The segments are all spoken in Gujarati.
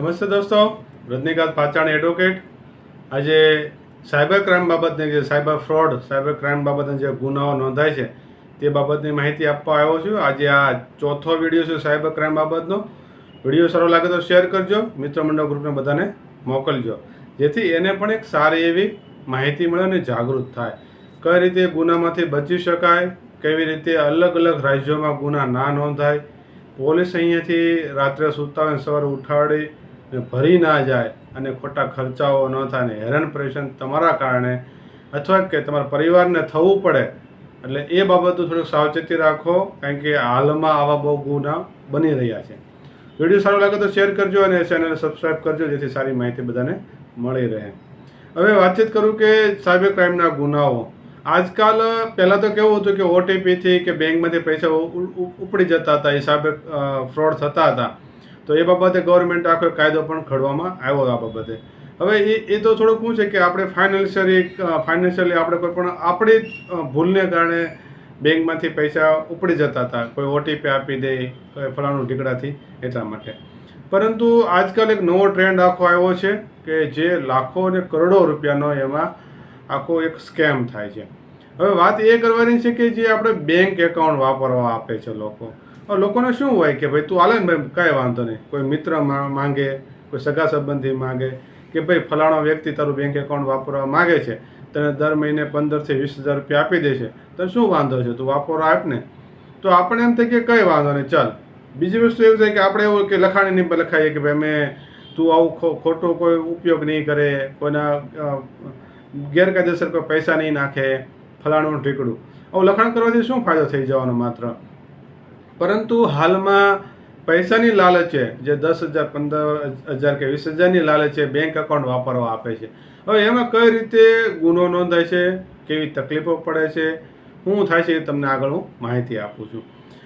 નમસ્તે દોસ્તો, રજનીકાંત પાચાણી એડવોકેટ આજે સાયબર ક્રાઇમ બાબતને જે સાયબર ફ્રોડ સાયબર ક્રાઇમ બાબતના જે ગુનાઓ નોંધાય છે, તે બાબતની માહિતી આપવા આવ્યો છું. આજે આ ચોથો વીડિયો છે સાયબર ક્રાઇમ બાબતનો. વીડિયો સારો લાગે તો શેર કરજો મિત્ર મંડળ ગ્રુપને બધાને મોકલજો. જેથી એને પણ એક સારી એવી માહિતી મળે અને જાગૃત થાય. કઈ રીતે ગુનામાંથી બચી શકાય, કેવી રીતે અલગ અલગ રાજ્યોમાં ગુના ના નોંધાય. પોલીસ અહીંયાથી રાત્રે સૂતા હોય સવારે ઉઠાડી ભરી ના જાય અને ખોટા ખર્ચાઓ ન થાય ને હેરાન પરેશાન તમારા કારણે અથવા કે તમારા પરિવારને થવું પડે, એટલે એ બાબતો થોડુંક સાવચેતી રાખો, કારણ કે હાલમાં આવા બહુ ગુના બની રહ્યા છે. વીડિયો સારો લાગે તો શેર કરજો અને ચેનલ સબસ્ક્રાઈબ કરજો, જેથી સારી માહિતી બધાને મળી રહે. હવે વાતચીત કરું કે સાયબર ક્રાઇમના ગુનાઓ. આજકાલ પહેલાં તો કેવું હતું કે ઓટીપીથી કે બેંકમાંથી પૈસા ઉપડી જતા હતા, એ સાયબર ફ્રોડ થતા હતા. તો એ બાબતે ગવર્મેન્ટ આખો કાયદો પણ ઘડવામાં આવ્યો આ બાબતે. હવે એ એ તો થોડુંક શું છે કે આપણે ફાઇનાન્શિયલી ફાઇનાન્શિયલી આપણે કોઈ પણ આપણી ભૂલને કારણે બેંકમાંથી પૈસા ઉપડી જતા હતા. કોઈ ઓટીપી આપી દે, કોઈ ફલાણું ઢીકડાથી, એટલા માટે. પરંતુ આજકાલ એક નવો ટ્રેન્ડ આખો આવ્યો છે કે જે લાખો અને કરોડો રૂપિયાનો એમાં આખો એક સ્કેમ થાય છે. હવે વાત એ કરવાની છે કે જે આપણે બેંક એકાઉન્ટ વાપરવા આપે છે લોકો. લોકોને શું હોય કે ભાઈ તું હાલે ને ભાઈ, કાંઈ વાંધો નહીં. કોઈ મિત્ર માંગે, કોઈ સગા સંબંધી માંગે, કે ભાઈ ફલાણો વ્યક્તિ તારું બેંક એકાઉન્ટ વાપરવા માંગે છે, તને દર મહિને પંદરથી વીસ હજાર રૂપિયા આપી દે છે તને શું વાંધો છે? તું વાપરવા આપ ને. તો આપણે એમ થાય કે કંઈ વાંધો નહીં, ચાલ. બીજી વસ્તુ એવું થાય કે આપણે એવું કે લખાણી નહીં લખાઈએ કે ભાઈ અમે તું આવું ખોટો કોઈ ઉપયોગ નહીં કરે, કોઈના ગેરકાયદેસર કોઈ પૈસા નહીં નાખે, ફલાણું ઢીકડું. આવું લખાણ કરવાથી શું ફાયદો થઈ જવાનો માત્ર? પરંતુ હાલમાં પૈસાની લાલચે જે દસ હજાર, પંદર હજાર કે વીસ હજારની લાલચે બેંક એકાઉન્ટ વાપરવા આપે છે. હવે એમાં કઈ રીતે ગુનો નોંધાય છે, કેવી તકલીફો પડે છે શું થાય છે એ તમને આગળ હું માહિતી આપું છું.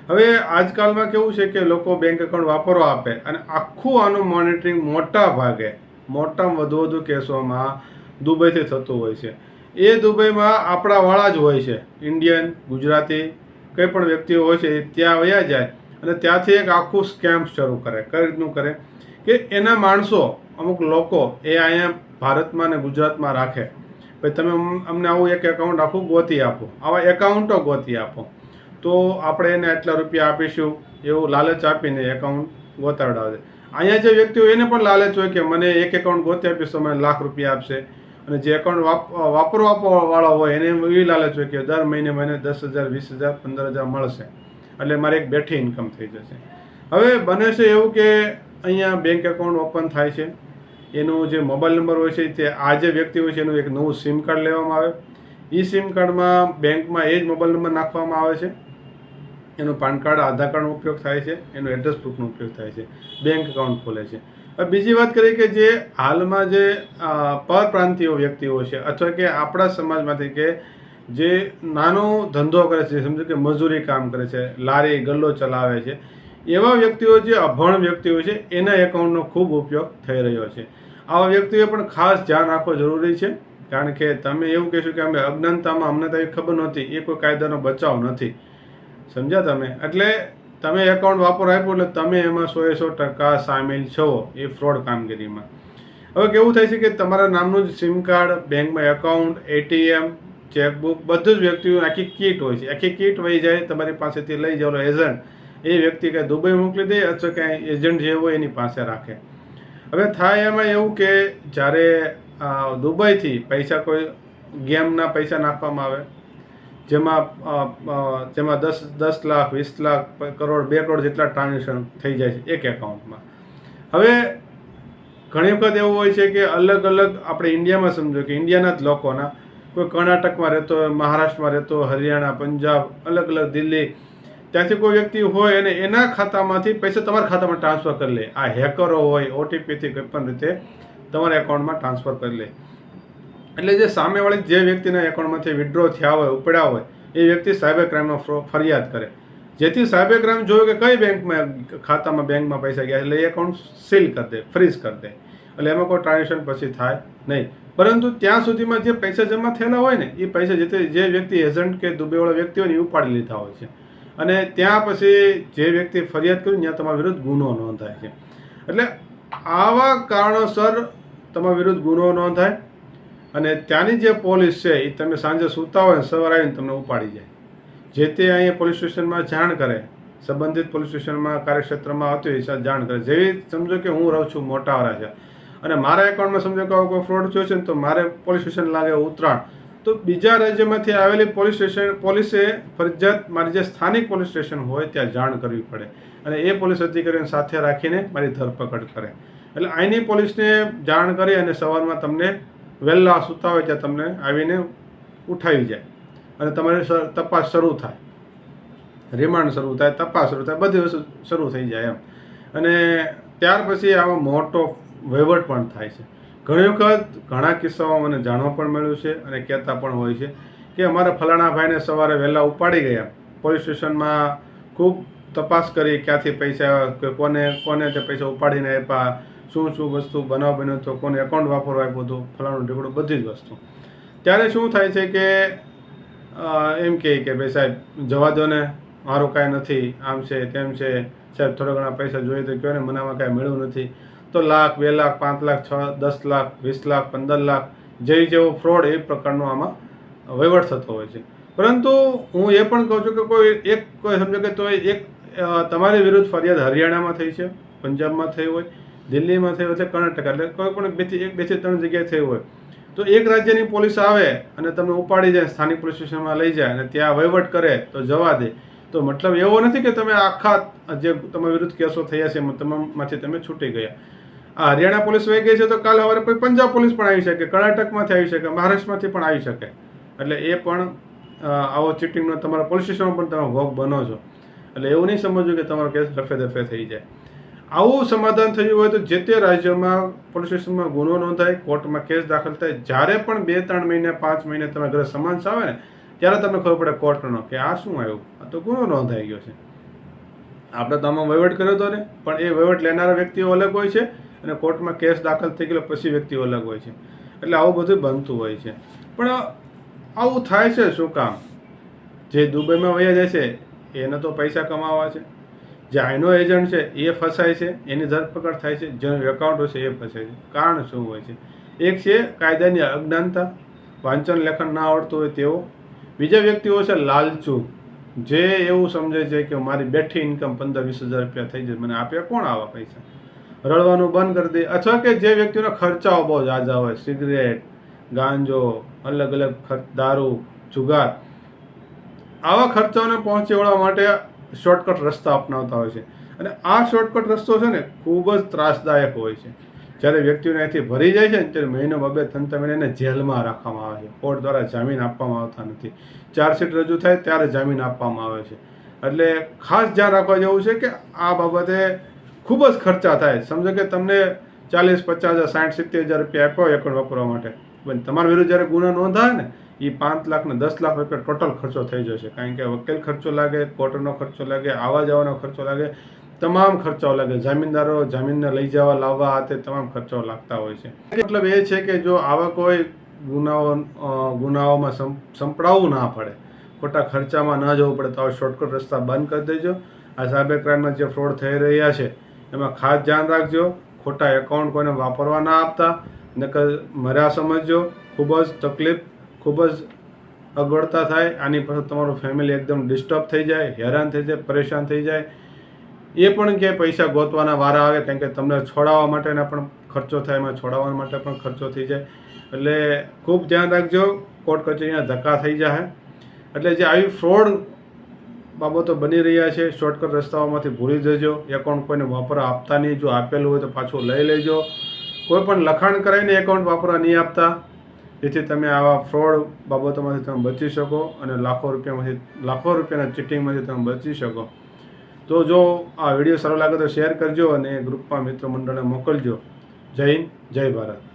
હવે આજકાલમાં કેવું છે કે લોકો બેંક એકાઉન્ટ વાપરવા આપે અને આખું આનું મોનિટરિંગ મોટા ભાગે મોટામાં વધુ વધુ કેસોમાં દુબઈથી થતું હોય છે. એ દુબઈમાં આપણા વાળા જ હોય છે ઇન્ડિયન ગુજરાતી કંઈ પણ વ્યક્તિઓ હોય છે ત્યાં વયા જાય અને ત્યાંથી એક આખું સ્કેમ શરૂ કરે. કઈ રીતનું કરે? કે એના માણસો, અમુક લોકો એ અહીંયા ભારતમાં ને ગુજરાતમાં રાખે. ભાઈ તમે અમને આવું એક એકાઉન્ટ આખું ગોતી આપો. આવા એકાઉન્ટો ગોતી આપો. તો આપણે એને આટલા રૂપિયા આપીશું એવું લાલચ આપીને એકાઉન્ટ ગોતાડાવે અહીંયા જે વ્યક્તિ હોય એને પણ લાલચ હોય કે મને એક એકાઉન્ટ ગોતી આપીશ તો મને લાખ રૂપિયા આપશે. અને જે એકાઉન્ટ વાપ વાપરવા વાળો હોય એને એવી લાલચ હોય કે દર મહિને મને દસ હજાર, વીસ હજાર, પંદર હજાર મળશે. એટલે મારે એક બેઠી ઇન્કમ થઈ જશે. હવે બને છે એવું કે અહીંયા બેંક એકાઉન્ટ ઓપન થાય છે. એનું જે મોબાઈલ નંબર હોય છે તે આ જે વ્યક્તિ હોય છે એનું એક નવું સિમ કાર્ડ લેવામાં આવે. એ સિમ કાર્ડમાં બેંકમાં એ જ મોબાઈલ નંબર નાખવામાં આવે છે. એનું પાન કાર્ડ આધાર કાર્ડનો ઉપયોગ થાય છે. એનું એડ્રેસ પ્રૂફનો ઉપયોગ થાય છે. બેંક એકાઉન્ટ ખોલે છે. બીજી વાત કરીએ કે જે હાલમાં જે પરપ્રાંતિયો વ્યક્તિઓ છે, અથવા કે આપણા સમાજમાંથી કે જે નાનો ધંધો કરે છે, સમજો કે મજૂરી કામ કરે છે, લારી, ગલ્લો ચલાવે છે, એવા વ્યક્તિઓ જે અભણ વ્યક્તિઓ છે, એના એકાઉન્ટનો ખૂબ ઉપયોગ થઈ રહ્યો છે. આવા વ્યક્તિઓએ પણ ખાસ ધ્યાન રાખવું જરૂરી છે, કારણ કે તમે એવું કહેશો કે અમે અજ્ઞાનતામાં અમને તો ખબર નહોતી, એ કોઈ કાયદાનો બચાવ નથી. સમજ્યા તમે? એટલે તમે એકાઉન્ટ વાપરો આપ્યું એટલે તમે એમાં સો એ સો ટકા સામેલ છો એ ફ્રોડ કામગીરીમાં. હવે કેવું થાય છે કે તમારા નામનું જ સિમ કાર્ડ બેંકમાં એકાઉન્ટ એટીએમ ચેકબુક બધું જ વ્યક્તિઓ આખી કીટ હોય છે. આખી કીટ વહી જાય, તમારી પાસેથી લઈ જાવ એજન્ટ એ વ્યક્તિ કાંઈ દુબઈ મોકલી દે અથવા કાંઈ એજન્ટ જે હોય એની પાસે રાખે. હવે થાય એમાં એવું કે જ્યારે દુબઈથી પૈસા કોઈ ગેમના પૈસા નાખવામાં આવે જેમાં જેમાં દસ દસ લાખ, વીસ લાખ કરોડ, બે કરોડ જેટલા ટ્રાન્ઝેક્શન થઈ જાય છે એક એકાઉન્ટમાં હવે ઘણી વખત એવું હોય છે કે અલગ અલગ આપણે ઇન્ડિયામાં સમજો કે ઇન્ડિયાના જ લોકોના, કોઈ કર્ણાટકમાં રહેતો હોય, મહારાષ્ટ્રમાં રહેતો હોય, હરિયાણા, પંજાબ, અલગ અલગ દિલ્હી, ત્યાંથી કોઈ વ્યક્તિ હોય અને એના ખાતામાંથી પૈસા તમારા ખાતામાં ટ્રાન્સફર કરી લે. આ હેકરો હોય ઓટીપીથી કોઈ પણ રીતે તમારા એકાઉન્ટમાં ટ્રાન્સફર કરી લે. એટલે જે સામેવાળી જે વ્યક્તિના એકાઉન્ટમાંથી વિડ્રો થયા હોય, ઉપડ્યા હોય, એ વ્યક્તિ સાયબર ક્રાઇમનો ફ્રો- ફરિયાદ કરે. જેથી સાયબર ક્રાઇમ જોયું કે કઈ બેંકમાં ખાતામાં બેંકમાં પૈસા ગયા, એટલે એ એકાઉન્ટ સીલ કરી દે ફ્રીઝ કરી દે. એટલે એમાં કોઈ ટ્રાન્ઝેક્શન પછી થાય નહીં. પરંતુ ત્યાં સુધીમાં જે પૈસા જમા થયેલા હોય ને, એ પૈસા જે જે વ્યક્તિ એજન્ટ કે દુબેવાળા વ્યક્તિ હોય ને, એ ઉપાડી લીધા હોય છે. અને ત્યાં પછી જે વ્યક્તિ ફરિયાદ કર્યું ત્યાં તમારા વિરુદ્ધ ગુનો નોંધાય છે. એટલે આવા કારણોસર તમારા વિરુદ્ધ ગુનો નોંધાય. અને ત્યાંની જે પોલીસ છે એ તમે સાંજે સૂતા હોય સવારે આવીને તમને ઉપાડી જાય. જે તે અહીંયા પોલીસ સ્ટેશનમાં જાણ કરે, સંબંધિત પોલીસ સ્ટેશનમાં, કાર્યક્ષેત્રમાં આવતી હોય જાણ કરે. જેવી સમજો કે હું રહું છું, મોટાવાળા છે. અને મારા એકાઉન્ટમાં સમજો કે આવો કોઈ ફ્રોડ થયો છે ને, તો મારે પોલીસ સ્ટેશન લાગે ઉતરાણ. તો બીજા રાજ્યમાંથી આવેલી પોલીસ સ્ટેશન, પોલીસે ફરજિયાત મારી જે સ્થાનિક પોલીસ સ્ટેશન હોય, ત્યાં જાણ કરવી પડે. અને એ પોલીસ અધિકારીઓને સાથે રાખીને મારી ધરપકડ કરે. એટલે અહીંની પોલીસને જાણ કરી અને સવારમાં તમને વહેલા સૂતા હોય ત્યાં તમને આવીને ઉઠાવી જાય. અને તમારી તપાસ શરૂ થાય. રિમાન્ડ શરૂ થાય, તપાસ શરૂ થાય, બધી વસ્તુ શરૂ થઈ જાય એમ. અને ત્યાર પછી આવો મોટો વહીવટ પણ થાય છે. ઘણી વખત ઘણા કિસ્સાઓ મને જાણવા પણ મળ્યું છે અને કહેતા પણ હોય છે કે અમારા ફલાણા ભાઈને સવારે વહેલા ઉપાડી ગયા. પોલીસ સ્ટેશનમાં ખૂબ તપાસ કરી ક્યાંથી પૈસા, કે કોને કોને તે પૈસા ઉપાડીને આપ્યા શું શું વસ્તુ બનાવ બન્યો હતો કોને એકાઉન્ટ વાપરવા આપ્યું હતું, ફલાણું ઢીકડું, બધી જ વસ્તુ. ત્યારે શું થાય છે કે એમ કહે કે ભાઈ સાહેબ, જવા દો ને, મારું કાંઈ નથી, આમ છે, તેમ છે, સાહેબ, થોડા ઘણા પૈસા જોઈએ તો કહો ને, મને આમાં કાંઈ મળ્યું નથી. તો લાખ, બે લાખ, પાંચ લાખ, છ, દસ લાખ, વીસ લાખ, પંદર લાખ જે જેવો ફ્રોડ એ પ્રકારનો આમાં વહીવટ થતો હોય છે. પરંતુ હું એ પણ કહું છું કે કોઈ એક કોઈ સમજો કે તો એક તમારી વિરુદ્ધ ફરિયાદ હરિયાણામાં થઈ છે, પંજાબમાં થઈ હોય દિલ્હીમાં થયું છે કર્ણાટક. એટલે કોઈ પણ બેથી એક બેથી ત્રણ જગ્યાએ થઈ હોય. તો એક રાજ્યની પોલીસ આવે અને તમને ઉપાડી જાય, સ્થાનિક પોલીસ સ્ટેશનમાં લઈ જાય અને ત્યાં વહીવટ કરે તો જવા દે. તો મતલબ એવો નથી કે તમે આખા જે તમારા વિરુદ્ધ કેસો થયા છે તમામમાંથી તમે છૂટી ગયા. આ હરિયાણા પોલીસ વહી ગઈ છે તો કાલે સવારે કોઈ પંજાબ પોલીસ પણ આવી શકે, કર્ણાટકમાંથી આવી શકે, મહારાષ્ટ્રમાંથી પણ આવી શકે. એટલે એ પણ આવો ચીટિંગનો તમારા પોલીસ સ્ટેશનમાં પણ તમે ભોગ બનો છો. એટલે એવું નહીં સમજવું કે તમારો કેસ રફે દફે થઈ જાય. આવું સમાધાન થયું હોય તો જે તે રાજ્યમાં પોલીસ સ્ટેશનમાં ગુનો નોંધાય, કોર્ટમાં કેસ દાખલ થાય, જ્યારે પણ બે, ત્રણ મહિને, પાંચ મહિને તમે ઘરે સમન્સ આવે ને, ત્યારે તમને ખબર પડે કોર્ટનો કે આ શું આવ્યું? આ તો ગુનો નોંધાઈ ગયો છે. આપણે તો આમાં વહીવટ કર્યો હતો ને, પણ એ વહીવટ લેનારા વ્યક્તિઓ અલગ હોય છે અને કોર્ટમાં કેસ દાખલ થઈ ગયેલો પછી વ્યક્તિઓ અલગ હોય છે. એટલે આવું બધું બનતું હોય છે. પણ આવું થાય છે શું કામ? જે દુબઈમાં વયા જાય છે, એને તો પૈસા કમાવા છે. જે આઈનો એજન્ટ છે, એ ફસાય છે, એની ધરપકડ થાય છે, જેનો એકાઉન્ટ છે એ ફસાય છે. કારણ શું હોય છે? એક છે કાયદાની અજ્ઞાનતા, વાંચન લેખન ના આવડતું હોય તેવો બીજા વ્યક્તિઓ છે લાલચુ. જે એવું સમજે છે કે મારી બેઠી ઇન્કમ પંદર વીસ હજાર રૂપિયા થઈ જાય, મને આપ્યા કોણ આવા પૈસા? રડવાનું બંધ કરી દે. અથવા કે જે વ્યક્તિનો ખર્ચાઓ બહુ ઝાઝા હોય, સિગરેટ, ગાંજો અલગ અલગ દારૂ, જુગાર. આવા ખર્ચાઓને પહોંચી વળવા માટે શોર્ટકટ રસ્તા અપનાવતા હોય છે. અને આ શોર્ટકટ રસ્તો છે ને ખૂબ જ ત્રાસદાયક હોય છે. જ્યારે વ્યક્તિઓને અહીંથી ભરી જાય છે ને ત્યારે મહિનો બબે ત્રણ ત્રણ મહિને એને જેલમાં રાખવામાં આવે છે. કોર્ટ દ્વારા જામીન આપવામાં આવતા નથી. ચાર્જશીટ રજૂ થાય ત્યારે જામીન આપવામાં આવે છે. એટલે ખાસ ધ્યાન રાખવા જેવું છે કે આ બાબતે ખૂબ જ ખર્ચા થાય. સમજો કે તમને ચાલીસ, પચાસ હજાર સાઠ, સિત્તેર હજાર રૂપિયા આપ્યો એકાઉન્ટ વાપરવા માટે. પણ તમારા વિરુદ્ધ જ્યારે ગુનો નોંધાય ને એ પાંચ લાખ ને દસ લાખ રૂપિયા ટોટલ ખર્ચો થઈ જશે. કારણ કે વકીલ ખર્ચો લાગે કોર્ટનો ખર્ચો લાગે, આવવા જવાનો ખર્ચો લાગે, તમામ ખર્ચાઓ લાગે. જામીનદારો જામીનને લઈ જવા, લાવવા આ તે તમામ ખર્ચાઓ લાગતા હોય છે. મતલબ એ છે કે જો આવા કોઈ ગુનાઓ ગુનાઓમાં સંપડાવવું ના પડે. ખોટા ખર્ચામાં ન જવું પડે તો આવા શોર્ટકટ રસ્તા બંધ કરી દેજો. આ સાયબર ક્રાઇમમાં જે ફ્રોડ થઈ રહ્યા છે, એમાં ખાસ ધ્યાન રાખજો. ખોટા એકાઉન્ટ કોઈને વાપરવા ના આપતા, નકર મર્યા સમજજો. ખૂબ જ તકલીફ ખૂબ જ અગવડતા થાય, આની પાછળ તમારું ફેમિલી એકદમ ડિસ્ટર્બ થઈ જાય, હેરાન થઈ જાય, પરેશાન થઈ જાય. એ પણ કે પૈસા ગોતવાના વારા આવે, કારણ કે તમને છોડાવવા માટેના પણ ખર્ચો થાય, એમાં છોડાવવા માટે પણ ખર્ચો થઈ જાય. એટલે ખૂબ ધ્યાન રાખજો, કોર્ટ કચેરીના ધક્કા થઈ જાય એટલે જે આવી ફ્રોડ બાબતો બની રહ્યા છે શોર્ટકટ રસ્તાઓમાંથી ભૂલી જજો એકાઉન્ટ કોઈને વાપરવા આપતા નહીં, જો આપેલું હોય તો પાછું લઈ લેજો. કોઈ પણ લખાણ કરાવીને એકાઉન્ટ વાપરવા નહીં આપતા. જેથી તમે આવા ફ્રોડ બાબતોમાંથી તમે બચી શકો અને લાખો રૂપિયામાંથી, લાખો રૂપિયાના ચીટિંગમાંથી તમે બચી શકો. તો જો આ વીડિયો સારો લાગે તો શેર કરજો અને ગ્રુપમાં મિત્ર મંડળને મોકલજો. જય હિન્દ, જય ભારત.